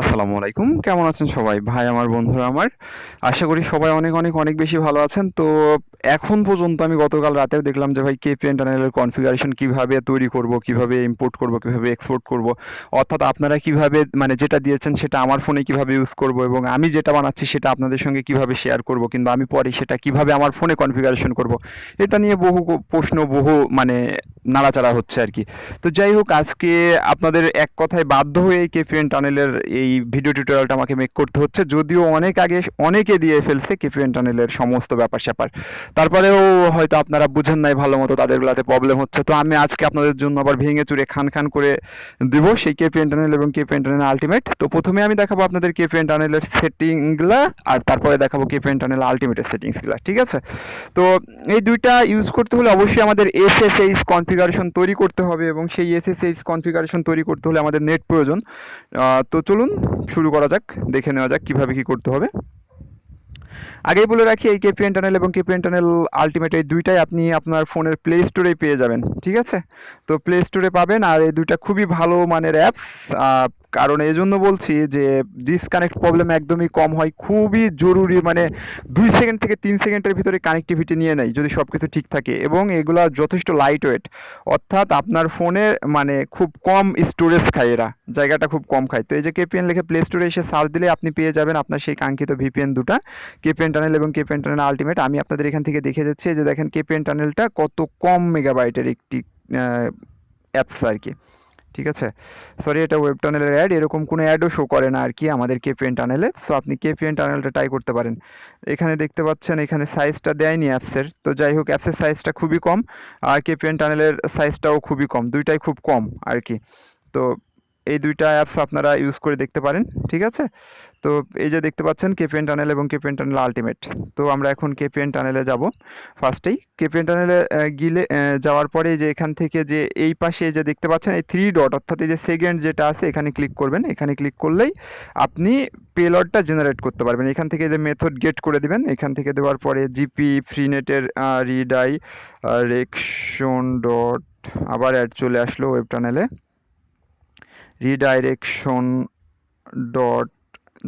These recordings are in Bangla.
আসসালামু আলাইকুম। কেমন আছেন সবাই? ভাই, আমার বন্ধুরা, আমার। আশা করি সবাই অনেক অনেক অনেক বেশি ভালো আছেন। তো এখন পর্যন্ত আমি গতকাল রাতেও দেখলাম যে, ভাই কেপিএন টানেলের কনফিগারেশন কীভাবে তৈরি করব, কীভাবে ইম্পোর্ট করব, কীভাবে এক্সপোর্ট করব। অর্থাৎ আপনারা কীভাবে মানে যেটা দিয়েছেন সেটা আমার ফোনে কীভাবে ইউজ করব এবং আমি যেটা বানাচ্ছি সেটা আপনাদের সঙ্গে কীভাবে শেয়ার করব কিংবা আমি পরে সেটা কীভাবে আমার ফোনে কনফিগারেশন করব, এটা নিয়ে বহু প্রশ্ন, বহু মানে নাড়াচাড়া হচ্ছে আর কি। তো যাই হোক, আজকে আপনাদের এক কথায় বাধ্য হয়ে কেপিএন টানেলের এই ভিডিও টিউটোরিয়ালটা আমাকে মেক করতে হচ্ছে। যদিও অনেক আগে, অনেকে দিয়ে ফেলছে কেপিএন টানেলের সমস্ত ব্যাপার স্যাপার। তারপরেও হয়তো আপনারা বুঝেন নাই ভালো মতো তাদের গুলাতে প্রবলেম হচ্ছে। তো আমি আজকে আপনাদের জন্য আবার ভেঙে চুরে খান খান করে দিব সেই কেপিএন টানেল এবং কেপিএন টানেল আলটিমেট তো প্রথমে আমি দেখাবো আপনাদের কেপিএন টানেলের সেটিংগুলা আর তারপরে দেখাবো কেপিএন টানেল আলটিমেটের সেটিংসগুলা ঠিক আছে? তো এই দুইটা ইউজ করতে হলে অবশ্যই আমাদের এসএসএইচ কনফিগারেশন তৈরি করতে হবে এবং সেই এসএসএইচ কনফিগারেশন তৈরি করতে হলে আমাদের নেট প্রয়োজন। তো চলুন শুরু করা যাক, দেখে নেওয়া যাক কীভাবে কি করতে হবে। আগেই বলে রাখি, এই কেপিএন টানেল এবং কেপিএন টানেল আলটিমেট এই দুইটাই আপনি আপনার ফোনের প্লে স্টোরেই পেয়ে যাবেন, ঠিক আছে? তো প্লে স্টোরে পাবেন, আর এই দুইটা খুবই ভালো মানের অ্যাপস কারণ এই জন্য বলছি যে ডিসকানেক্ট প্রবলেম একদমই কম হয়, খুবই জরুরি মানে দুই সেকেন্ড থেকে তিন সেকেন্ডের ভিতরে কানেক্টিভিটি নিয়ে নেয় যদি সব কিছু ঠিক থাকে এবং এগুলা যথেষ্ট লাইট ওয়েট অর্থাৎ আপনার ফোনে মানে খুব কম স্টোরেজ খায় এরা, জায়গাটা খুব কম খায়। তো এই যে কেপিএন লিখে প্লে স্টোরে এসে সার্চ দিলে আপনি পেয়ে যাবেন আপনার সেই কাঙ্ক্ষিত ভিপিএন দুটা কেপিএন টানেল এবং কেপিএন টানেল আলটিমেট আমি আপনাদের এখান থেকে দেখে যাচ্ছি যে দেখেন কেপিএন টানেলটা কত কম মেগাবাইটের একটি অ্যাপস আর কি। ঠিক আছে? সরি এটা ওয়েব টানেলের অ্যাড এরকম কোনো অ্যাডও শো করে না আর কি আমাদের কেপিএন টানেলে সো আপনি কেপিএন টানেলটা ট্রাই করতে পারেন। এখানে দেখতে পাচ্ছেন, এখানে সাইজটা দেয়নি অ্যাপসের তো যাই হোক অ্যাপসের সাইজটা খুবই কম, আর কেপিএন টানেলের সাইজটাও খুবই কম, দুইটাই খুব কম আর কি তো এই দুইটা অ্যাপস আপনারা ইউজ করে দেখতে পারেন, ঠিক আছে? তো এই যে দেখতে পাচ্ছেন কেপিএন টানেল এবং কেপিএন টানেল আলটিমেট তো আমরা এখন কেপিএন টানেলে যাব ফার্স্টেই কেপিএন টানেলে গিলে যাওয়ার পরে যে এখান থেকে যে এই পাশে যে দেখতে পাচ্ছেন এই থ্রি ডট অর্থাৎ এই যে সেকেন্ড যেটা আছে, এখানে ক্লিক করবেন। এখানে ক্লিক করলেই আপনি পেলডটা জেনারেট করতে পারবেন। এখান থেকে যে মেথড গেট করে দিবেন, এখান থেকে দেওয়ার পরে জিপি ফ্রি ফ্রিনেটের রিডাই রেকশন ডট আবার অ্যাড চলে আসলো web টানেলে redirection dot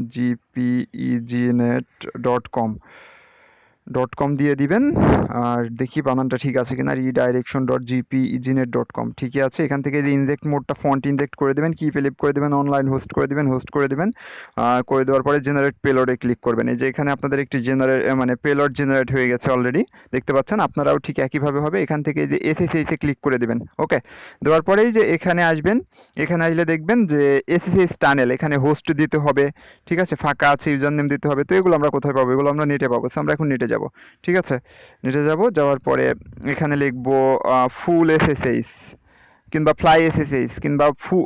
gpeasynet dot com dot com দিয়ে দিবেন। আর দেখি বানানটা ঠিক আছে কিনা। Redirection dot gpeasynet dot com ঠিকই আছে। এখান থেকে ইনজেক্ট মোডটা ফন্ট ইনজেক্ট করে দেবেন কি ফিলিপ করে দেবেন অনলাইন হোস্ট করে দেবেন হোস্ট করে দেবেন করে দেওয়ার পরে জেনারেট পেলোডে ক্লিক করবেন। এই যে এখানে আপনাদের একটি জেনারেট মানে পেলোড জেনারেট হয়ে গেছে অলরেডি দেখতে পাচ্ছেন? আপনারাও ঠিক একইভাবে হবে। এখান থেকে যে এসএসএইচে ক্লিক করে দেবেন। ওকে দেওয়ার পরেই যে এখানে আসবেন, এখানে আসলে দেখবেন যে এসএসএইচ টানেল এখানে হোস্ট দিতে হবে। ঠিক আছে? ফাঁকা আছে ইউজার নেম দিতে হবে। তো এগুলো আমরা কোথায় পাবো? এগুলো আমরা নেটে পাবো। আমরা এখন নেটে যাব, ঠিক আছে? নেটে যাব, যাওয়ার পরে এখানে লিখব ফুল এসএসএইস কিংবা ফ্লাই এসএসএইস কিংবা ফু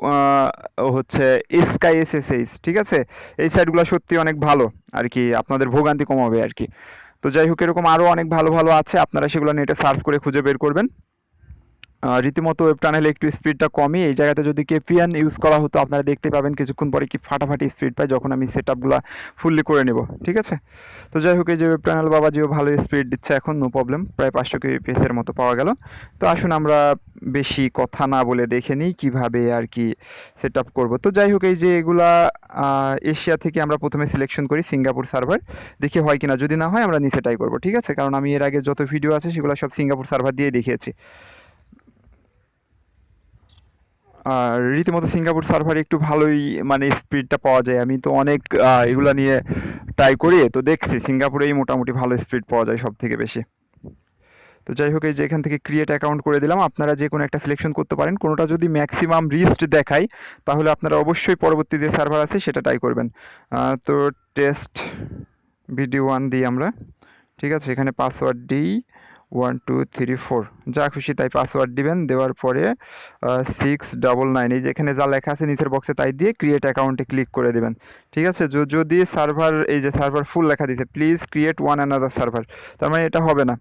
হচ্ছে স্কাই এসএসএইস ঠিক আছে? এই সাইটগুলো সত্যি অনেক ভালো, আর কি আপনাদের ভোগান্তি কমাবে আর কি। তো যাই হোক, এরকম আরও অনেক ভালো ভালো আছে, আপনারা সেগুলো নেটে সার্চ করে খুঁজে বের করবেন। রীতিমতো ওয়েব টানেলে একটু স্পিডটা কমই এই জায়গাতে যদি কেপিএন ইউজ করা হতো, আপনারা দেখতে পাবেন কিছুক্ষণ পরে কি ফাটাফাটি স্পিড পায়, যখন আমি সেট আপগুলো ফুললি করে নেব। ঠিক আছে? তো যাই হোক, এই যে ওয়েব টানেল বাবাজিও ভালো স্পিড দিচ্ছে এখন নো প্রবলেম প্রায় পাঁচশো কেপিএস এর মতো পাওয়া গেল। তো আসুন আমরা বেশি কথা না বলে দেখে নিই, কীভাবে আর কি সেট আপ করব। তো যাই হোক, এই যে এগুলা এশিয়া থেকে আমরা প্রথমে সিলেকশন করি, সিঙ্গাপুর সার্ভার দেখি হয় কিনা, যদি না হয় আমরা নিচে ট্রাই করব। ঠিক আছে? কারণ আমি এর আগে যত ভিডিও আছে, সেগুলো সব সিঙ্গাপুর সার্ভার দিয়ে দেখিয়েছি। রীতিমতো সিঙ্গাপুর সার্ভারে একটু ভালোই মানে স্পিডটা পাওয়া যায়। আমি তো অনেক এগুলা নিয়ে ট্রাই করি, তো দেখছি সিঙ্গাপুরেই মোটামুটি ভালো স্পিড পাওয়া যায় সব থেকে বেশি। তো যাই হোক, এই যে এখান থেকে ক্রিয়েট অ্যাকাউন্ট করে দিলাম। আপনারা যে কোনো একটা সিলেকশন করতে পারেন। কোনোটা যদি ম্যাক্সিমাম রিস্ট দেখায়, তাহলে আপনারা অবশ্যই পরবর্তী যে সার্ভার আছে, সেটা ট্রাই করবেন। তো টেস্ট ভিডিও ওয়ান দিই আমরা। ঠিক আছে, এখানে পাসওয়ার্ড দিই। One, two, three, four. যা খুশি তাই পাসওয়ার্ড দিবেন। দেওয়ার পরে সিক্স ডাবল নাইন এই যে এখানে যা লেখা আছে নিচের বক্সে তাই দিয়ে ক্রিয়েট অ্যাকাউন্টে ক্লিক করে দিবেন। ঠিক আছে? যদি সার্ভার এই যে সার্ভার ফুল লেখা দিছে please create one another server তার মানে এটা হবে না।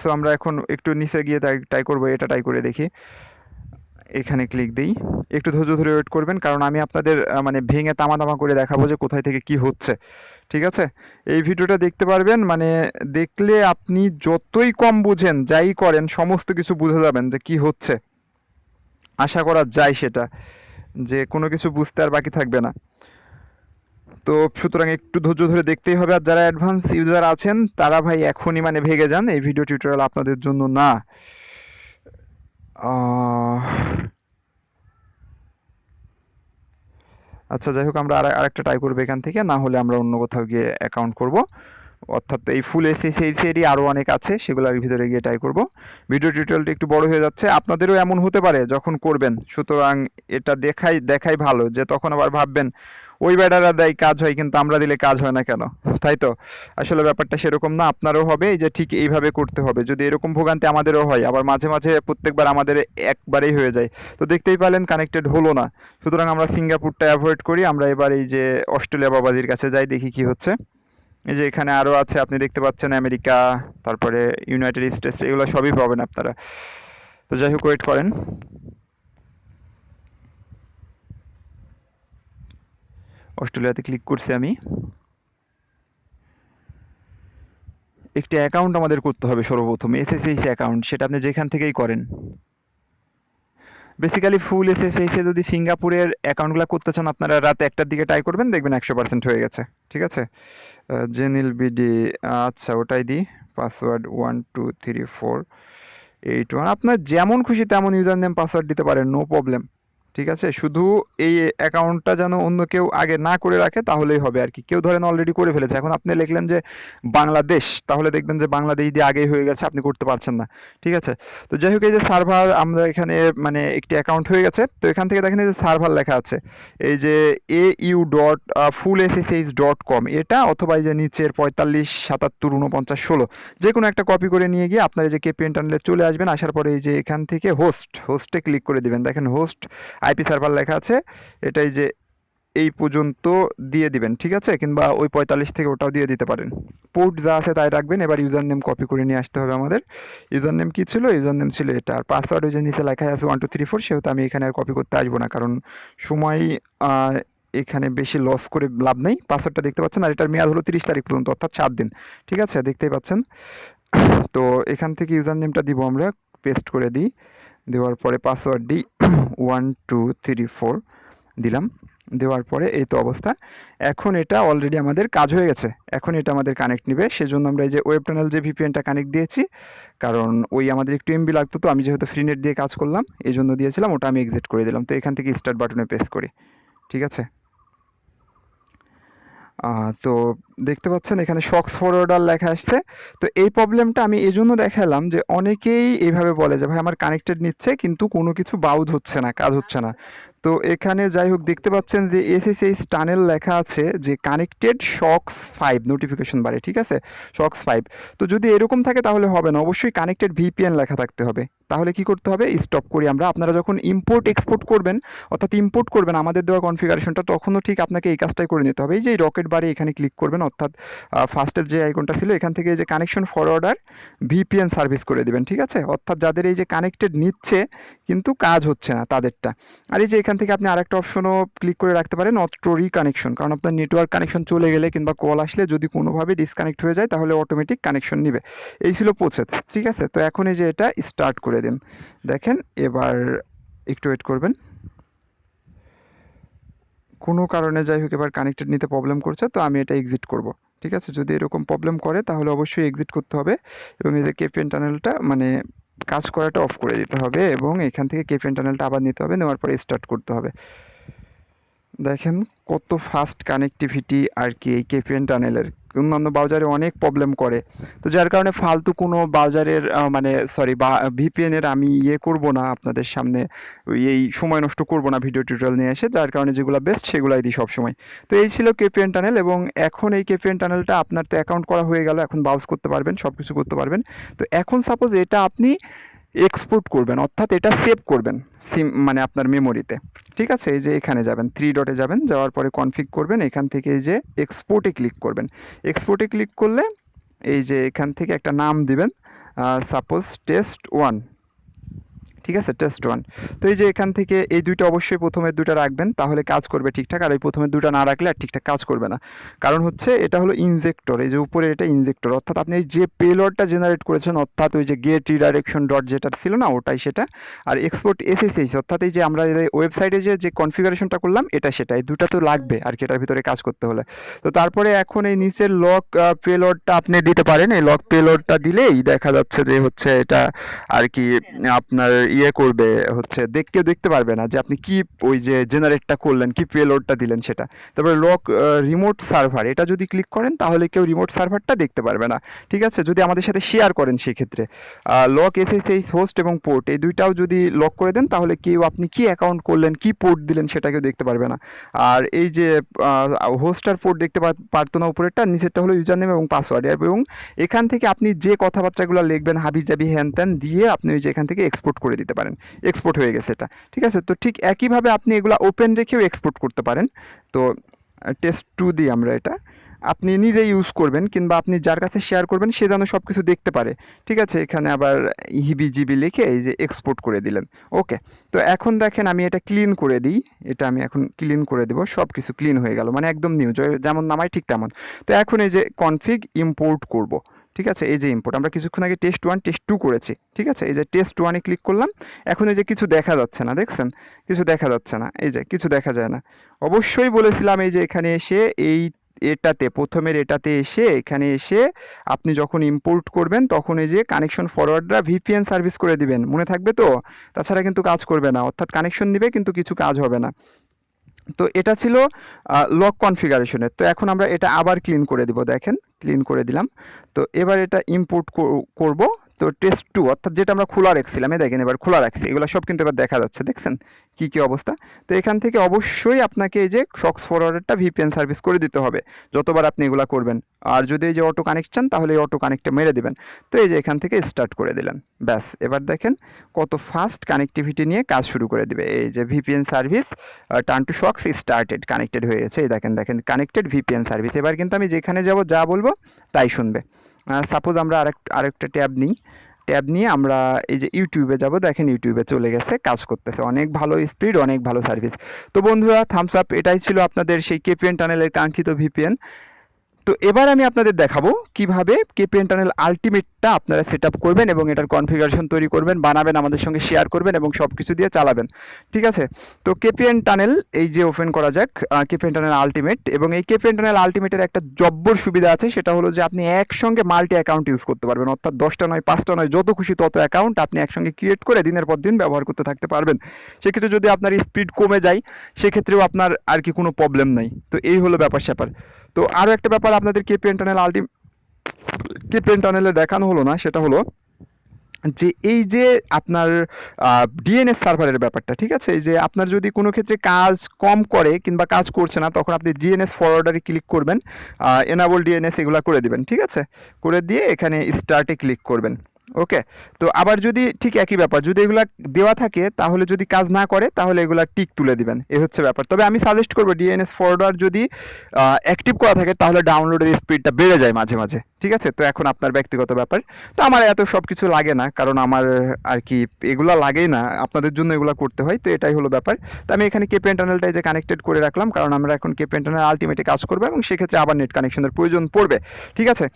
সো আমরা এখন একটু নিচে গিয়ে তাই ট্রাই করব, এটা ট্রাই করে দেখি। এখানে ক্লিক দিই। একটু ধৈর্য ধরে ওয়েট করবেন, কারণ আমি আপনাদের মানে ভেঙে তামা তামা করে দেখাবো যে কোথায় থেকে কি হচ্ছে। ঠিক আছে? এই ভিডিওটা দেখতে পারবেন মানে দেখলে আপনি যতই কম বুঝেন, যাই করেন, সমস্ত কিছু বুঝে যাবেন যে কি হচ্ছে। আশা করা যায় সেটা, যে কোনো কিছু বুঝতে আর বাকি থাকবে না। তো সুতরাং একটু ধৈর্য ধরে দেখতেই হবে, আর যারা অ্যাডভান্স ইউজার আছেন, তারা ভাই এখনই মানে ভেগে যান, এই ভিডিও টিউটোরিয়াল আপনাদের জন্য না। আচ্ছা যাই হোক, আমরা আর, আরেকটা ট্রাই করব এখান থেকে। না হলে আমরা অন্য কোথাও গিয়ে অ্যাকাউন্ট করব। অর্থাৎ এই ফুল এসি সেই সেরই আরও অনেক আছে, সেগুলোর ভিতরে গিয়ে ট্রাই করব। ভিডিও টিউটোরিয়ালটি একটু বড় হয়ে যাচ্ছে। আপনাদেরও এমন হতে পারে যখন করবেন। সুতরাং এটা দেখাই দেখাই ভালো যে তখন আবার ভাববেন ওই ব্যাটারা দেয়, কাজ হয়, কিন্তু আমরা দিলে কাজ হয় না কেন? তাই তো? আসলে ব্যাপারটা সেরকম না, আপনারও হবে যে ঠিক এইভাবে করতে হবে। যদি এরকম ভোগান্তি আমাদেরও হয়, আবার মাঝে মাঝে প্রত্যেকবার আমাদের একবারেই হয়ে যায়। তো দেখতেই পেলেন কানেক্টেড হলো না। সুতরাং আমরা সিঙ্গাপুরটা অ্যাভয়েড করি, আমরা এবার এই যে অস্ট্রেলিয়া বাবাজির কাছে যাই, দেখি কি হচ্ছে। এই যে এখানে আরও আছে, আপনি দেখতে পাচ্ছেন আমেরিকা, তারপরে ইউনাইটেড স্টেটস এগুলো সবই পাবেন আপনারা। তো যাই হোক ওয়েট করেন। অস্ট্রেলিয়াতে ক্লিক করছি আমি। একটি অ্যাকাউন্ট আমাদের করতে হবে সর্বপ্রথম এসএসএইচ অ্যাকাউন্ট সেটা আপনি যেখান থেকেই করেন। বেসিক্যালি ফুল এসএসএইচ যদি সিঙ্গাপুরের অ্যাকাউন্টগুলো করতে চান, আপনারা রাত একটার দিকে ট্রাই করবেন, দেখবেন একশো পার্সেন্ট হয়ে গেছে, ঠিক আছে? জেনিল বিডি আচ্ছা ওটাই দিই password one two three four eight one আপনার যেমন খুশি তেমন ইউজার নেম পাসওয়ার্ড দিতে পারেন নো প্রবলেম ঠিক আছে? শুধু এই অ্যাকাউন্টটা যেন অন্য কেউ আগে না করে রাখে তাহলেই হবে আর কি। কেউ ধরেন অলরেডি করে ফেলেছে। এখন আপনি লিখলেন যে বাংলাদেশ, তাহলে দেখবেন যে বাংলাদেশ দিয়ে আগেই হয়ে গেছে, আপনি করতে পারছেন না। ঠিক আছে? তো যাই হোক, এই যে সার্ভার আমরা এখানে মানে একটি অ্যাকাউন্ট হয়ে গেছে। তো এখান থেকে দেখেন এই যে সার্ভার লেখা আছে। এই যে A U dot full S S H dot com এটা অথবা এই যে নিচের পঁয়তাল্লিশ, সাতাত্তর উনপঞ্চাশ ষোলো যে কোনো একটা কপি করে নিয়ে গিয়ে আপনার এই যে কেপিএন টানেলে চলে আসবেন। আসার পরে এই যে এখান থেকে হোস্ট হোস্টে ক্লিক করে দিবেন। দেখেন হোস্ট আইপি সার্ভার লেখা আছে, এটাই যে এই পর্যন্ত দিয়ে দিবেন, ঠিক আছে? কিংবা ওই পঁয়তাল্লিশ থেকে ওটাও দিয়ে দিতে পারেন। পোর্ট যা আছে তাই রাখবেন, এবার ইউজার নেম কপি করে নিয়ে আসতে হবে আমাদের। ইউজার নেম কী ছিল? ইউজার নেম ছিল এটা। আর পাসওয়ার্ড ওই যে নিচে লেখা আছে ওয়ান টু থ্রি ফোর সেহেতু আমি এখানে আর কপি করতে আসব না, কারণ সময় এখানে বেশি লস করে লাভ নেই। পাসওয়ার্ডটা দেখতে পাচ্ছেন, আর এটার মেয়াদ হলো তিরিশ তারিখ পর্যন্ত, অর্থাৎ চার দিন, ঠিক আছে? দেখতেই পাচ্ছেন। তো এখান থেকে ইউজার নেমটা দিব আমরা পেস্ট করে দিই। দেওয়ার পরে পাসওয়ার্ড দিই ওয়ান টু থ্রি ফোর দিলাম। দেওয়ার পরে এই তো অবস্থা। এখন এটা অলরেডি আমাদের কাজ হয়ে গেছে। এখন এটা আমাদের কানেক্ট নিবে। সেজন্য আমরা এই যে ওয়েব টানেল যে ভিপিএনটা কানেক্ট দিয়েছি, কারণ ওই আমাদের একটু এমবি লাগতো তো, আমি যেহেতু ফ্রি নেট দিয়ে কাজ করলাম এই জন্য দিয়েছিলাম, ওটা আমি এক্সিট করে দিলাম। তো এখান থেকে স্টার্ট বাটনে প্রেস করি। ঠিক আছে? তো দেখতে পাচ্ছেন, এখানে শক্স ফরওয়ার্ডার লেখা আসছে। তো এই প্রবলেমটা আমি এই জন্য দেখালাম যে অনেকেই এইভাবে বলে যে, ভাই, আমার কানেক্টেড নিচ্ছে, কিন্তু কোনো কিছু বাউজ হচ্ছে না, কাজ হচ্ছে না। তো এখানে যাই হোক, দেখতে পাচ্ছেন যে এসএসএইচ টানেল লেখা আছে যে কানেক্টেড শক্স ফাইভ নোটিফিকেশন বারে, ঠিক আছে? শক্স ফাইভ তো যদি এরকম থাকে তাহলে হবে না, অবশ্যই কানেক্টেড ভিপিএন লেখা থাকতে হবে। তাহলে কি করতে হবে? স্টপ করি আমরা। আপনারা যখন ইম্পোর্ট এক্সপোর্ট করবেন, অর্থাৎ ইম্পোর্ট করবেন আমাদের দেওয়া কনফিগারেশনটা তখনও ঠিক আপনাকে এই কাজটাই করে নিতে হবে। এই যে রকেট বারে এখানে ক্লিক করবেন অর্থাৎ ফার্স্টের যে আইকনটা ছিল, এখান থেকে যে কানেকশন ফরওয়ার্ডার ভিপিএন সার্ভিস করে দিবেন, ঠিক আছে? অর্থাৎ যাদের এই যে কানেক্টেড নিচ্ছে, কিন্তু কাজ হচ্ছে না তাদেরটা। আর এই যে এখান থেকে আপনি আরেকটা অপশনও ক্লিক করে রাখতে পারেন অটো রিকানেকশন কারণ আপনার নেটওয়ার্ক কানেকশন চলে গেলে কিংবা কল আসলে যদি কোনোভাবে ডিসকানেক্ট হয়ে যায়, তাহলে অটোমেটিক কানেকশন নিবে। এই ছিল প্রসেস ঠিক আছে? তো এখন এই যে এটা স্টার্ট করে দিন। দেখেন, এবার একটু ওয়েট করবেন। কোনো কারণে যাই হোক এবার কানেক্টেড নিতে প্রবলেম করছে, তো আমি এটা এক্সিট করব। ঠিক আছে? যদি এরকম প্রবলেম করে, তাহলে অবশ্যই এক্সিট করতে হবে এবং এই যে কেপিএন টানেলটা মানে কাজ করাটা অফ করে দিতে হবে এবং এখান থেকে কেপিএন টানেলটা আবার নিতে হবে, নেওয়ার পরে স্টার্ট করতে হবে। দেখেন কত ফাস্ট কানেক্টিভিটি আর কি এই কেপিএন টানেলের অন্যান্য ব্রাউজারে অনেক প্রবলেম করে। তো যার কারণে ফালতু কোনো ব্রাউজারের মানে সরি বা ভিপিএন এর আমি ইয়ে করব না আপনাদের সামনে। এই সময় নষ্ট করব না ভিডিও টিউটোরিয়াল নিয়ে এসে, যার কারণে যেগুলো বেস্ট সেগুলাই দিই সবসময়। তো এই ছিল কেপিএন টানেল এবং এখন এই কেপিএন টানেলটা আপনার তো অ্যাকাউন্ট করা হয়ে গেল, এখন ব্রাউজ করতে পারবেন সব কিছু করতে পারবেন। তো এখন সাপোজ এটা আপনি এক্সপোর্ট করবেন, অর্থাৎ এটা সেভ করবেন। সিম মানে আপনার মেমোরিতে ঠিক আছে? এই যে এখানে যাবেন থ্রি ডটে যাবেন, যাওয়ার পরে কনফিগ করবেন, এখান থেকে এই যে এক্সপোর্টে ক্লিক করবেন। এক্সপোর্টে ক্লিক করলে এই যে এখান থেকে একটা নাম দিবেন সাপোজ টেস্ট ওয়ান ঠিক আছে? টেস্ট ওয়ান তো এই যে এখান থেকে এই দুইটা অবশ্যই প্রথমের দুইটা রাখবেন তাহলে কাজ করবে ঠিকঠাক। আর এই প্রথমের দুইটা না রাখলে আর ঠিকঠাক কাজ করবে না। কারণ হচ্ছে এটা হলো ইনজেক্টর এই যে উপরে এটা ইনজেক্টর অর্থাৎ আপনি এই যে পেলোডটা জেনারেট করেছেন অর্থাৎ ওই যে গেট রিডাইরেকশন ডট যেটা ছিল না ওটাই সেটা। আর এক্সপোর্ট এসএসএইচ অর্থাৎ এই যে আমরা ওয়েবসাইটে যে যে কনফিগারেশনটা করলাম এটা সেটা। এই দুটা তো লাগবে আর কি এটার ভিতরে কাজ করতে হলে। তো তারপরে এখন এই নিচের লক পেলোডটা আপনি দিতে পারেন। এই লক পেলোডটা দিলেই দেখা যাচ্ছে যে হচ্ছে এটা আর কি আপনার ইয়ে করবে, হচ্ছে দেখ, কেউ দেখতে পারবে না যে আপনি কি ওই যে জেনারেটটা করলেন, কি পেলোডটা দিলেন সেটা। তারপরে লক রিমোট সার্ভার এটা যদি ক্লিক করেন তাহলে কেউ রিমোট সার্ভারটা দেখতে পারবে না, ঠিক আছে? যদি আমাদের সাথে শেয়ার করেন সেক্ষেত্রে। লক এসএসএইচ হোস্ট এবং পোর্ট এই দুইটাও যদি লক করে দেন তাহলে কেউ, আপনি কি অ্যাকাউন্ট করলেন, কি পোর্ট দিলেন সেটা কেউ দেখতে পারবে না। আর এই যে হোস্ট আর পোর্ট দেখতে পারতো না উপরেরটা, নিচেরটা হলো ইউজার নেম এবং পাসওয়ার্ড এবং এখান থেকে আপনি যে কথাবার্তাগুলো লিখবেন হাবি জাবি হ্যান ত্যান দিয়ে আপনি ওই যে এখান থেকে এক্সপোর্ট করে দিতে পারেন এক্সপোর্ট হয়ে গেছে এটা, ঠিক আছে? তো ঠিক একইভাবে আপনি এগুলো ওপেন রেখেও এক্সপোর্ট করতে পারেন। তো টেস্ট টু দিই আমরা এটা। আপনি নিজে ইউজ করবেন কিংবা আপনি যার কাছে শেয়ার করবেন, সে যেন সব কিছু দেখতে পারে। ঠিক আছে? এখানে আবার হিবি জিবি লিখে এই যে এক্সপোর্ট করে দিলেন। ওকে তো এখন দেখেন আমি এটা ক্লিন করে দিই। এটা আমি এখন ক্লিন করে দেবো সব কিছু ক্লিন হয়ে গেল। মানে একদম নিউ যেমন নামাই ঠিক তেমন। তো এখন এই যে কনফিগ ইম্পোর্ট করব। ঠিক আছে? এই যে ইম্পোর্ট আমরা কিছুক্ষণ আগে টেস্ট ওয়ান টেস্ট টু করেছি, ঠিক আছে? এই যে টেস্ট ওয়ানে ক্লিক করলাম, এখন এই যে কিছু দেখা যাচ্ছে না, দেখছেন? কিছু দেখা যাচ্ছে না, এই যে কিছু দেখা যায় না। অবশ্যই বলেছিলাম এই যে এখানে এসে এই এটাতে, প্রথমের এটাতে এসে এখানে এসে আপনি যখন ইম্পোর্ট করবেন, তখন এই যে কানেকশন ফরওয়ার্ডরা ভিপিএন সার্ভিস করে দিবেন, মনে থাকবে তো? তাছাড়া কিন্তু কাজ করবে না, অর্থাৎ কানেকশন দিবে, কিন্তু কিছু কাজ হবে না। তো এটা ছিল লক কনফিগারেশনের তো এখন আমরা এটা আবার ক্লিন করে দিব, দেখেন। ক্লিন করে দিলাম। তো এবার এটা ইম্পোর্ট করব। তো টেস্ট টু অর্থাৎ যেটা আমরা খোলা রাখছিলাম এই দেখেন এবার খোলা রাখছি, এগুলো সব কিন্তু এবার দেখা যাচ্ছে, দেখছেন? কি কি অবস্থা? তো এখান থেকে অবশ্যই আপনাকে এই যে শক্স ফরওয়ার্ডারটা ভিপিএন সার্ভিস করে দিতে হবে, যতবার আপনি এগুলা করবেন। আর যদি এই যে অটো কানেক্ট চান, তাহলে এই অটো কানেক্টটা মেরে দেবেন। তো এই যে এখান থেকে স্টার্ট করে দিলেন, ব্যাস। এবার দেখেন কত ফাস্ট কানেক্টিভিটি নিয়ে কাজ শুরু করে দিবে। এই যে VPN service turn to socks started connected হয়ে গেছে। এই দেখেন দেখেন কানেক্টেড ভিপিএন সার্ভিস এবার কিন্তু আমি যেখানে যাব, যা বলব, তাই শুনবে। সাপোজ আমরা আরেক, আরেকটা ট্যাব নিই। ট্যাব নিয়ে আমরা এই যে ইউটিউবে যাব, দেখেন ইউটিউবে চলে গেছে, কাজ করতেছে। অনেক ভালো স্পিড অনেক ভালো সার্ভিস তো বন্ধুরা থামস আপ এটাই ছিল আপনাদের সেই কেপিএন টানেলের কাঙ্ক্ষিত ভিপিএন তো এবার আমি আপনাদের দেখাবো কীভাবে কেপিএন টানেল আলটিমেটটা আপনারা সেট করবেন এবং এটার কনফিগারেশন তৈরি করবেন, বানাবেন, আমাদের সঙ্গে শেয়ার করবেন এবং সব কিছু দিয়ে চালাবেন। ঠিক আছে? তো কেপিএন টানেল, এই যে ওপেন করা যাক কেপিএন টানেল আলটিমেট এবং এই কেপিএন টানেল আলটিমেটের একটা জব্বর সুবিধা আছে, সেটা হলো যে আপনি একসঙ্গে মাল্টি অ্যাকাউন্ট ইউজ করতে পারবেন। অর্থাৎ দশটা নয়, পাঁচটা নয়, যত খুশি তত অ্যাকাউন্ট আপনি একসঙ্গে ক্রিয়েট করে দিনের পর দিন ব্যবহার করতে থাকতে পারবেন। সেক্ষেত্রে যদি আপনার স্পিড কমে যায়, সেক্ষেত্রেও আপনার আর কি কোনো প্রবলেম নাই। তো এই হলো ব্যাপার স্যাপার তো আরও একটা ব্যাপার আপনাদের কেপিএন টানেল আলটি কেপিএন টানেলে দেখানো হলো না, সেটা হলো যে এই যে আপনার ডিএনএস সার্ভারের ব্যাপারটা, ঠিক আছে? এই যে আপনার যদি কোনো ক্ষেত্রে কাজ কম করে কিংবা কাজ করছে না, তখন আপনি ডিএনএস ফরওয়ার্ডারে ক্লিক করবেন এনাবল ডিএনএস এগুলো করে দিবেন, ঠিক আছে? করে দিয়ে এখানে স্টার্টে ক্লিক করবেন। ওকে, তো আবার যদি ঠিক একই ব্যাপার, যদি এগুলা দেওয়া থাকে, তাহলে যদি কাজ না করে, তাহলে এগুলা টিক তুলে দিবেন। এই হচ্ছে ব্যাপার। তবে আমি সাজেস্ট করব ডিএনএস ফরওয়ার্ডার যদি অ্যাক্টিভ করা থাকে, তাহলে ডাউনলোডের স্পিডটা বেড়ে যায় মাঝে মাঝে। ঠিক আছে? তো এখন আপনার ব্যক্তিগত ব্যাপার। তো আমার এত সব কিছু লাগে না, কারণ আমার আর কি এগুলা লাগেই না। আপনাদের জন্য এগুলা করতে হয়, তো এটাই হলো ব্যাপার। তো আমি এখানে কেপেন টানেলটা যে কানেক্টেড করে রাখলাম, কারণ আমরা এখন কেপেন টানেল আলটিমেটে কাজ করব এবং সেক্ষেত্রে আবার নেট কানেকশনের প্রয়োজন পড়বে। ঠিক আছে?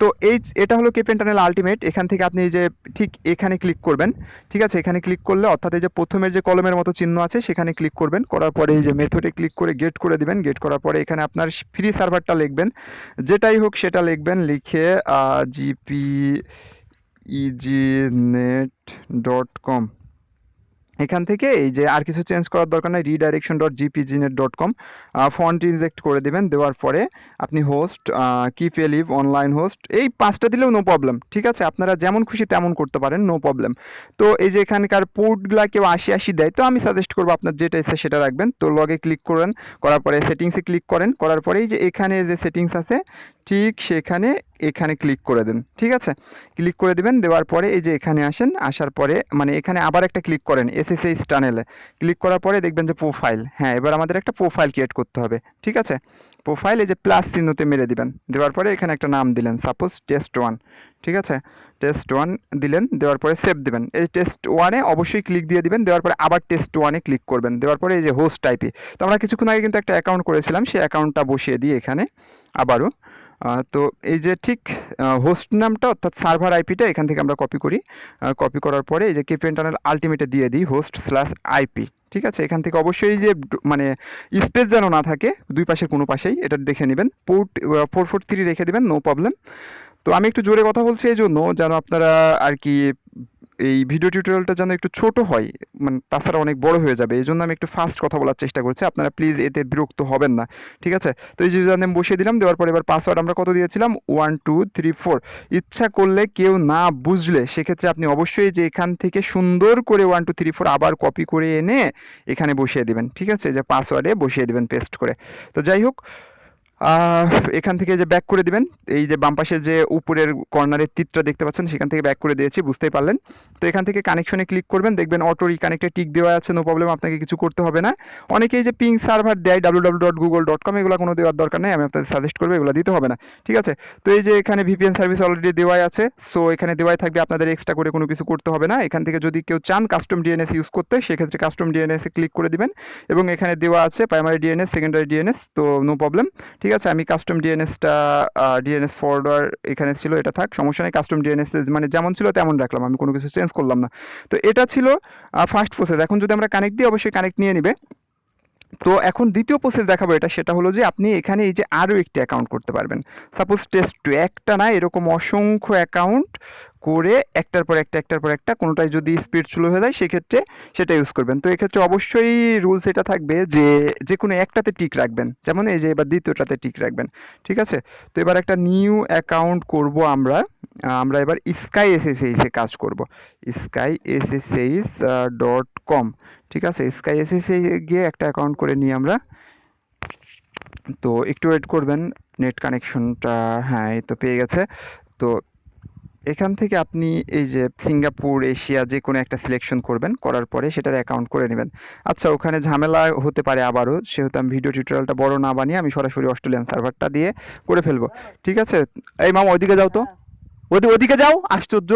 তো এই, এটা হলো কেপেন টানেল আলটিমেট এখান থেকে আপনি এই যে ঠিক এখানে ক্লিক করবেন, ঠিক আছে? এখানে ক্লিক করলে অর্থাৎ এই যে প্রথমের যে কলমের মতো চিহ্ন আছে, সেখানে ক্লিক করবেন। করার পরে এই যে মেথডে ক্লিক করে গেট করে দিবেন। গেট করার পরে এখানে আপনার ফ্রি সার্ভারটা লিখবেন। যেটাই হোক সেটা লিখবেন, লিখে GP easy net dot com এখান থেকে এই যে আর কিছু চেঞ্জ করার দরকার নাই redirection dot GPG net dot com font inject করে দেবেন, দেওয়ার পরে আপনি host keep alive online host এই পাঁচটা দিলেও নো প্রবলেম ঠিক আছে? আপনারা যেমন খুশি তেমন করতে পারেন নো প্রবলেম তো এই যে এখানকার পোর্টগুলা কেউ আশি আশি দেয়, তো আমি সাজেস্ট করব আপনার যেটা এসে সেটা রাখবেন। তো লগে ক্লিক করেন, করার পরে সেটিংসে ক্লিক করেন, করার পরে এই যে এখানে যে সেটিংস আছে, ঠিক সেখানে এখানে ক্লিক করে দেন, ঠিক আছে? ক্লিক করে দিবেন, দেওয়ার পরে এই যে এখানে আসেন, আসার পরে মানে এখানে আবার একটা ক্লিক করেন এসএসএইচ টানেলে ক্লিক করার পরে দেখবেন যে প্রোফাইল হ্যাঁ এবার আমাদের একটা প্রোফাইল ক্রিয়েট করতে হবে, ঠিক আছে? প্রোফাইল এই যে প্লাস চিহ্নতে মেরে দিবেন, দেওয়ার পরে এখানে একটা নাম দিলেন সাপোজ টেস্ট ওয়ান ঠিক আছে? টেস্ট ওয়ান দিলেন, দেওয়ার পরে সেভ দিবেন, এই টেস্ট ওয়ানে অবশ্যই ক্লিক দিয়ে দিবেন, দেওয়ার পরে আবার টেস্ট ওয়ানে ক্লিক করবেন, দেওয়ার পরে এই যে হোস্ট টাইপে তো আমরা কিছুক্ষণ আগে কিন্তু একটা অ্যাকাউন্ট করেছিলাম, সেই অ্যাকাউন্টটা বসিয়ে দিই এখানে আবারও তো এই যে ঠিক হোস্ট নামটা অর্থাৎ সার্ভার আইপিটা এখান থেকে আমরা কপি করি। কপি করার পরে এই যে কেপি ইন্টারনাল আলটিমেটে দিয়ে দিই হোস্ট স্ল্যাশ আইপি ঠিক আছে? এখান থেকে অবশ্যই যে মানে স্পেস যেন না থাকে, দুই পাশের কোনো পাশেই, এটা দেখে নেবেন। পোর্ট ফোর ফোর থ্রি রেখে দেবেন নো প্রবলেম তো আমি একটু জোরে কথা বলছি, এই জন্য যেন আপনারা আর কি এই ভিডিও টিউটোরিয়ালটা যেন একটু ছোট হয় মানে তাছাড়া অনেক বড় হয়ে যাবে এই জন্য আমি একটু ফাস্ট কথা বলার চেষ্টা করছি, আপনারা প্লিজ এতে বিরক্ত হবেন না, ঠিক আছে? তো এই ইউজার নেম বসিয়ে দিলাম, দেওয়ার পরে এবার পাসওয়ার্ড আমরা কত দিয়েছিলাম? ওয়ান টু থ্রি ফোর ইচ্ছা করলে কেউ না বুঝলে, সেক্ষেত্রে আপনি অবশ্যই যে এখান থেকে সুন্দর করে ওয়ান টু থ্রি ফোর আবার কপি করে এনে এখানে বসিয়ে দেবেন, ঠিক আছে? যে পাসওয়ার্ডে বসিয়ে দেবেন পেস্ট করে। তো যাই হোক এখান থেকে যে ব্যাক করে দিবেন, এই যে বাম পাশের যে উপরের কর্নারের তীরটা দেখতে পাচ্ছেন, সেখান থেকে ব্যাক করে দিয়েছি, বুঝতেই পারলেন। তো এখান থেকে কানেকশনে ক্লিক করবেন, দেখবেন অটো রিকানেক্টে টিক দেওয়া আছে নো প্রবলেম আপনাকে কিছু করতে হবে না। অনেকেই যে পিং সার্ভার দেয় W W dot Google dot com এগুলো কোনো দেওয়ার দরকার নেই, আমি আপনাদের সাজেস্ট করব, এগুলো দিতে হবে না, ঠিক আছে? তো এই যে এখানে ভিপিএন সার্ভিস অলরেডি দেওয়াই আছে সো এখানে দেওয়াই থাকবে, আপনাদের এক্সট্রা করে কোনো কিছু করতে হবে না। এখান থেকে যদি কেউ চান কাস্টম ডিএনএস ইউজ করতে, সেক্ষেত্রে কাস্টম ডিএনএস ক্লিক করে দিবেন, এবং এখানে দেওয়া আছে প্রাইমারি ডিএনএস সেকেন্ডারি ডিএনএস তো নো প্রবলেম ঠিক আছে, আমি কাস্টম ডিএনএসটা ডিএনএস ফরওয়ার্ডার এখানে ছিল, এটা থাক, সমস্যা নেই কাস্টম ডিএনএস মানে যেমন ছিল তেমন রাখলাম, আমি কোনো কিছু চেঞ্জ করলাম না। তো এটা ছিল ফার্স্ট প্রসেস এখন যদি আমরা কানেক্ট দিই, অবশ্যই কানেক্ট নিয়ে নিবে। তো এখন দ্বিতীয় প্রসেস দেখাবো এটা, সেটা হলো যে আপনি এখানে এই যে আরও একটি অ্যাকাউন্ট করতে পারবেন। সাপোজ টেস্ট টু একটা না এরকম অসংখ্য অ্যাকাউন্ট করে একটার পর একটা, একটার পর একটা কোনোটাই যদি স্পিড স্লো হয়ে যায়, সেক্ষেত্রে সেটা ইউজ করবেন। তো এক্ষেত্রে অবশ্যই রুলস এটা থাকবে যে যে কোনো একটাতে টিক রাখবেন। যেমন এই যে এবার দ্বিতীয়টাতে টিক রাখবেন। ঠিক আছে? তো এবার একটা নিউ অ্যাকাউন্ট করব আমরা। আমরা এবার স্কাই এসএসএইচ এ কাজ করব। স্কাই এসএসএইচ ডট কম ঠিক আছে? স্কাই এসএসএইচ গিয়ে একটা অ্যাকাউন্ট করে নিই আমরা। তো একটু ওয়েট করবেন নেট কানেকশনটা হ্যাঁ এই তো পেয়ে গেছে। তো এখান থেকে আপনি এই যে সিঙ্গাপুর, এশিয়া যে কোনো একটা সিলেকশন করবেন, করার পরে সেটার অ্যাকাউন্ট করে নেবেন। আচ্ছা ওখানে ঝামেলা হতে পারে আবারও, সেহেতু আমি ভিডিও টিউটোরিয়ালটা বড় না বানিয়ে আমি সরাসরি অস্ট্রেলিয়ান সার্ভারটা দিয়ে করে ফেলব। ঠিক আছে? এই মামা, ওইদিকে যাও তো। ওদি ওদিকে যাও, আশ্চর্য।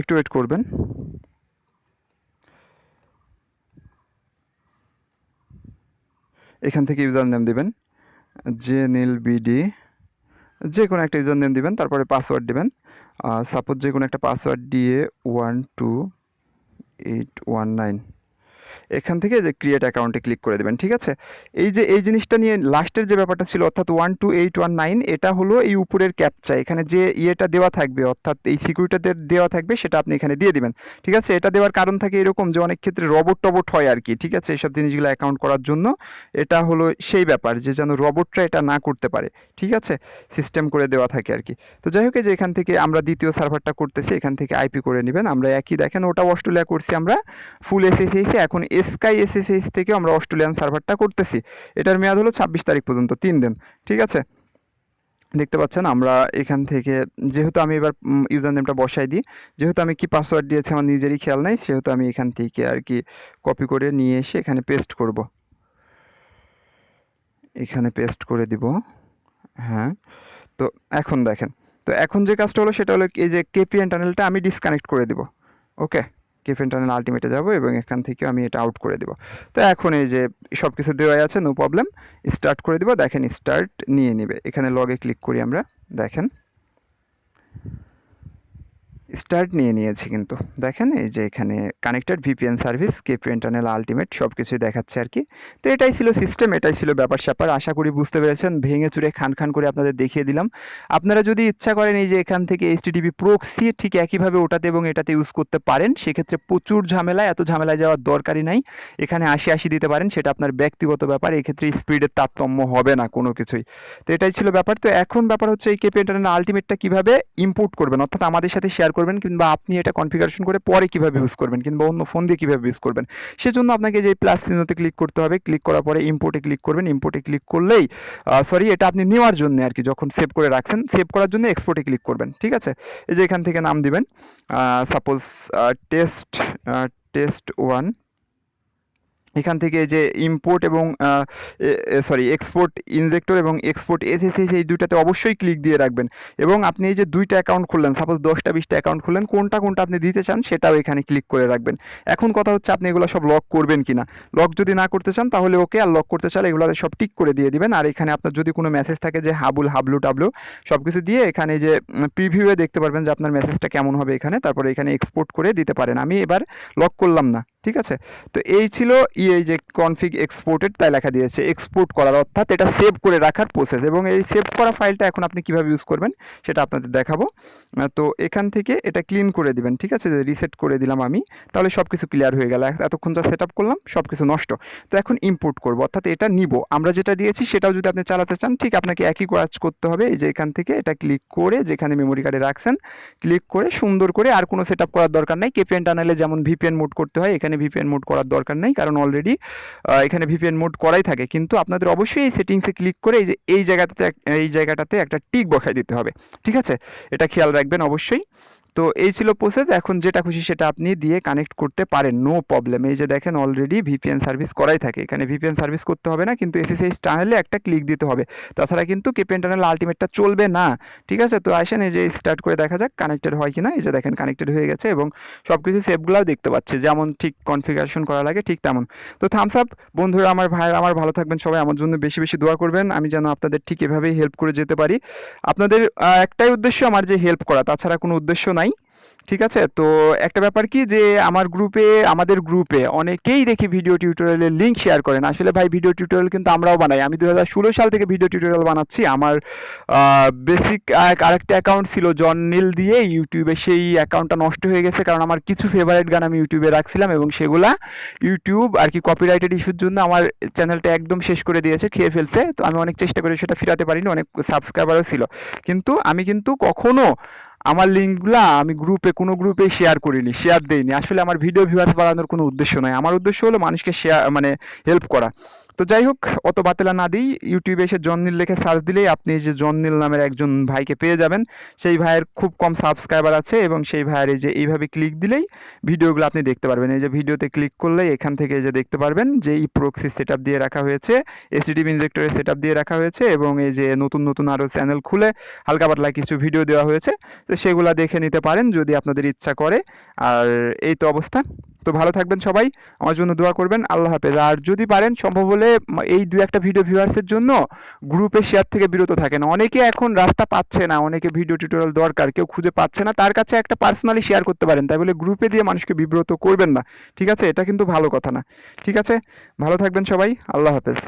একটু ওয়েট করবেন। এখান থেকে ইউজার নেম দিবেন। জে বিডি যে কোনো একটা ইউজার নেম দিবেন, তারপরে পাসওয়ার্ড দিবেন। সাপোজ যে কোনো একটা পাসওয়ার্ড দিয়ে one two eight one nine এখান থেকে যে ক্রিয়েট অ্যাকাউন্টে ক্লিক করে দেবেন, ঠিক আছে? এই যে, এই জিনিসটা নিয়ে লাস্টের যে ব্যাপারটা ছিল, অর্থাৎ one two eight one nine এটা হলো এই উপরের ক্যাপচা এখানে যে ইয়েটা দেওয়া থাকবে, অর্থাৎ এই সিকিউরিটিতে দেওয়া থাকবে, সেটা আপনি এখানে দিয়ে দিবেন। ঠিক আছে? এটা দেওয়ার কারণ থাকে এরকম যে, অনেক ক্ষেত্রে রবট টবট হয় আর কি, ঠিক আছে? এইসব জিনিসগুলো অ্যাকাউন্ট করার জন্য। এটা হলো সেই ব্যাপার যে, যেন রবটরা এটা না করতে পারে, ঠিক আছে? সিস্টেম করে দেওয়া থাকে আর কি। তো যাই হোক যে, এখান থেকে আমরা দ্বিতীয় সার্ভারটা করতেছি, এখান থেকে আইপি করে নেবেন। আমরা একই দেখেন ওটা অস্ট্রেলিয়া করছি আমরা ফুল এসএসএইচ এখন স্কাই এসএসএইচ থেকে আমরা অস্ট্রেলিয়ান সার্ভারটা করতেছি। এটার মেয়াদ হলো ছাব্বিশ তারিখ পর্যন্ত, তিন দিন, ঠিক আছে? দেখতে পাচ্ছেন আমরা এখান থেকে, যেহেতু আমি এবার ইউজার নেমটা বসাই দিই, যেহেতু আমি কি পাসওয়ার্ড দিয়েছি আমার নিজেরই খেয়াল নাই, সেহেতু আমি এখান থেকে আর কি কপি করে নিয়ে এসে এখানে পেস্ট করব। এখানে পেস্ট করে দিব হ্যাঁ তো এখন দেখেন, তো এখন যে কাজটা হলো সেটা হলো এই যে কেপিএন টানেলটা আমি ডিসকানেক্ট করে দিব ওকে কেপিএন টানেল আলটিমেটে যাব এবং এখান থেকে আমি এটা আউট করে দেবো। তো এখন এই যে সব কিছু দেওয়াই আছে নো প্রবলেম স্টার্ট করে দেবো, দেখেন স্টার্ট নিয়ে নেবে। এখানে লগে ক্লিক করি আমরা, দেখেন। স্টার্ট নিয়ে নিয়েছি কিন্তু। দেখেন এই যে এখানে connected VPN service KPN tunnel ultimate সব কিছুই দেখাচ্ছে আর কি। তো এটাই ছিল সিস্টেম এটাই ছিল ব্যাপার স্যাপার। আশা করি বুঝতে পেরেছেন। ভেঙে চুরে খান খান করে আপনাদের দেখিয়ে দিলাম। আপনারা যদি ইচ্ছা করেন এই যে এখান থেকে এইচটিডিপি প্রক্সি ঠিক একইভাবে ওটাতে এবং এটাতে ইউজ করতে পারেন, সেক্ষেত্রে প্রচুর ঝামেলা এত ঝামেলায় যাওয়ার দরকারই নাই। এখানে আশি আশি দিতে পারেন, সেটা আপনার ব্যক্তিগত ব্যাপার। এক্ষেত্রে স্পিডের তারতম্য হবে না কোনো কিছুই। তো এটাই ছিল ব্যাপার। তো এখন ব্যাপার হচ্ছে এই কেপি ইন্টারনেট আলটিমেটটা কীভাবে ইম্পোর্ট করবেন? অর্থাৎ আমাদের সাথে শেয়ার করবেন করবেন কিংবা আপনি এটা কনফিগারেশন করে পরে কীভাবে ইউজ করবেন কিংবা অন্য ফোন দিয়ে কীভাবে ইউজ করবেন। সেজন্য আপনাকে যে প্লাস চিহ্নতে ক্লিক করতে হবে ক্লিক করার পরে ইম্পোর্টে ক্লিক করবেন। ইম্পোর্টে ক্লিক করলেই সরি এটা আপনি নেওয়ার জন্য আর কি যখন সেভ করে রাখছেন সেভ করার জন্য এক্সপোর্টে ক্লিক করবেন, ঠিক আছে? এই যে এখান থেকে নাম দিবেন সাপোজ টেস্ট টেস্ট ওয়ান এখান থেকে যে ইম্পোর্ট এবং সরি এক্সপোর্ট ইনজেক্টর এবং এক্সপোর্ট এসএসএস এই দুইটাতে অবশ্যই ক্লিক দিয়ে রাখবেন। এবং আপনি এই যে দুইটা অ্যাকাউন্ট খুললেন সাপোজ দশটা, বিশটা অ্যাকাউন্ট খুললেন, কোনটা কোনটা আপনি দিতে চান সেটাও এখানে ক্লিক করে রাখবেন। এখন কথা হচ্ছে আপনি এগুলো সব লক করবেন কি না লক যদি না করতে চান তাহলে ওকে আর লক করতে চান এগুলোতে সব টিক করে দিয়ে দিবেন। আর এখানে আপনার যদি কোনো মেসেজ থাকে যে হাবুল, হাবলু, টাবলু সব কিছু দিয়ে এখানে যে প্রিভিউয়ে দেখতে পারবেন যে আপনার মেসেজটা কেমন হবে এখানে। তারপরে এখানে এক্সপোর্ট করে দিতে পারেন। আমি এবার লক করলাম না। ঠিক আছে? তো এই ছিল এই যে কনফিগ এক্সপোর্টেড তাই লেখা দিয়েছে এক্সপোর্ট করার অর্থাৎ এটা সেভ করে রাখার প্রসেস এবং এই সেভ করা ফাইলটা এখন আপনি কীভাবে ইউজ করবেন সেটা আপনাদের দেখাবো। তো এখান থেকে এটা ক্লিন করে দিবেন, ঠিক আছে? রিসেট করে দিলাম আমি, তাহলে সব কিছু ক্লিয়ার হয়ে গেল। এতক্ষণ যা সেট করলাম সব কিছু নষ্ট। তো এখন ইম্পোর্ট করব, অর্থাৎ এটা নিব। আমরা যেটা দিয়েছি সেটাও যদি আপনি চালাতে চান, ঠিক আপনাকে একই কাজ করতে হবে। এই যে এখান থেকে এটা ক্লিক করে যেখানে মেমোরি কার্ডে রাখছেন ক্লিক করে সুন্দর করে আর কোনো সেট করার দরকার নেই। কেপিএন টানেলে যেমন ভিপিএন মোড করতে হয়, এখানে ভিপিএন মোড করার দরকার নেই, কারণ অলরেডি এখানে ভিপিএন মোড করাই থাকে। কিন্তু আপনাদের অবশ্যই এই সেটিংসে ক্লিক করে এই যে, এই জায়গাটাতে এই জায়গাটাতে একটা টিক বসাই দিতে হবে। ঠিক আছে? এটা খেয়াল রাখবেন অবশ্যই। তো এই ছিল প্রসেস এখন যেটা খুশি সেটা আপনি দিয়ে কানেক্ট করতে পারেন নো প্রবলেম এই যে দেখেন অলরেডি ভিপিএন সার্ভিস করাই থাকে, এখানে ভিপিএন সার্ভিস করতে হবে না, কিন্তু এসএসএইচ টানেলে একটা ক্লিক দিতে হবে। তাছাড়া কিন্তু কেপিএন টানেল আলটিমেটটা চলবে না, ঠিক আছে? তো আসেন এই যে স্টার্ট করে দেখা যাক কানেক্টেড হয় কিনা, এই যে দেখেন কানেক্টেড হয়ে গেছে এবং সব কিছু সেভগুলোও দেখতে পাচ্ছি, যেমন ঠিক কনফিগারেশন করা লাগে ঠিক তেমন। তো থামস আপ বন্ধুরা, আমার ভাইয়েরা আমার ভালো থাকবেন সবাই, আমার জন্য বেশি বেশি দোয়া করবেন, আমি যেন আপনাদের ঠিক এভাবেই হেল্প করে যেতে পারি। আপনাদের একটাই উদ্দেশ্য আমার যে হেল্প করা, তাছাড়া কোনো উদ্দেশ্য নাই। ঠিক আছে? তো একটা ব্যাপার কি যে, আমার গ্রুপে আমাদের গ্রুপে অনেকেই দেখি ভিডিও টিউটোরিয়ালের লিঙ্ক শেয়ার করেন আসলে ভাই ভিডিও টিউটোরিয়াল কিন্তু আমরাও বানাই। আমি দু হাজার ষোলো সাল থেকে ভিডিও টিউটোরিয়াল বানাচ্ছি। আমার বেসিক আরেকটা অ্যাকাউন্ট ছিল জন নীল দিয়ে। ইউটিউবে সেই অ্যাকাউন্টটা নষ্ট হয়ে গেছে কারণ আমার কিছু ফেভারিট গান আমি ইউটিউবে রাখছিলাম এবং সেগুলা ইউটিউব আর কি কপিরাইটেড ইস্যুর জন্য আমার চ্যানেলটা একদম শেষ করে দিয়েছে, খেয়ে ফেলছে। তো আমি অনেক চেষ্টা করে সেটা ফিরাতে পারিনি, অনেক সাবস্ক্রাইবারও ছিল। কিন্তু আমি কিন্তু কখনো আমার লিঙ্কগুলো আমি গ্রুপে কোনো গ্রুপে শেয়ার করিনি শেয়ার দেইনি। আসলে আমার ভিডিও ভিউয়ার্স বাড়ানোর কোনো উদ্দেশ্য নয় আমার উদ্দেশ্য হলো মানুষকে শেয়ার মানে হেল্প করা। তো যাই হোক, অত বাতেলা না দিই। ইউটিউবে এসে জননীল লিখে সার্চ দিলেই আপনি যে জননীল নামের একজন ভাইকে পেয়ে যাবেন। সেই ভাইয়ের খুব কম সাবস্ক্রাইবার আছে এবং সেই ভাইয়ের এই যে এইভাবে ক্লিক দিলেই ভিডিওগুলো আপনি দেখতে পারবেন। এই যে ভিডিওতে ক্লিক করলেই এখান থেকে যে দেখতে পারবেন যে এই প্রক্সি সেট দিয়ে রাখা হয়েছে এসডিবি ইনজেক্টরের সেট দিয়ে রাখা হয়েছে এবং এই যে নতুন নতুন আরও চ্যানেল খুলে হালকা পাতলা কিছু ভিডিও দেওয়া হয়েছে। তো সেগুলো দেখে নিতে পারেন যদি আপনাদের ইচ্ছা করে। আর এই তো অবস্থা। তো ভালো থাকবেন সবাই, আমার জন্য দোয়া করবেন, আল্লাহ হাফেজ। আর যদি পারেন, সম্ভব হলে এই দু একটা ভিডিও ভিউয়ার্সের জন্য গ্রুপে শেয়ার থেকে বিরত থাকেন। অনেকে এখন রাস্তা পাচ্ছে না, অনেকে ভিডিও টিউটোরিয়াল দরকার, কেউ খুঁজে পাচ্ছে না, তার কাছে একটা পার্সোনালি শেয়ার করতে পারেন। তাই বলে গ্রুপে দিয়ে মানুষকে বিব্রত করবেন না। ঠিক আছে? এটা কিন্তু ভালো কথা না। ঠিক আছে? ভালো থাকবেন সবাই, আল্লাহ হাফেজ।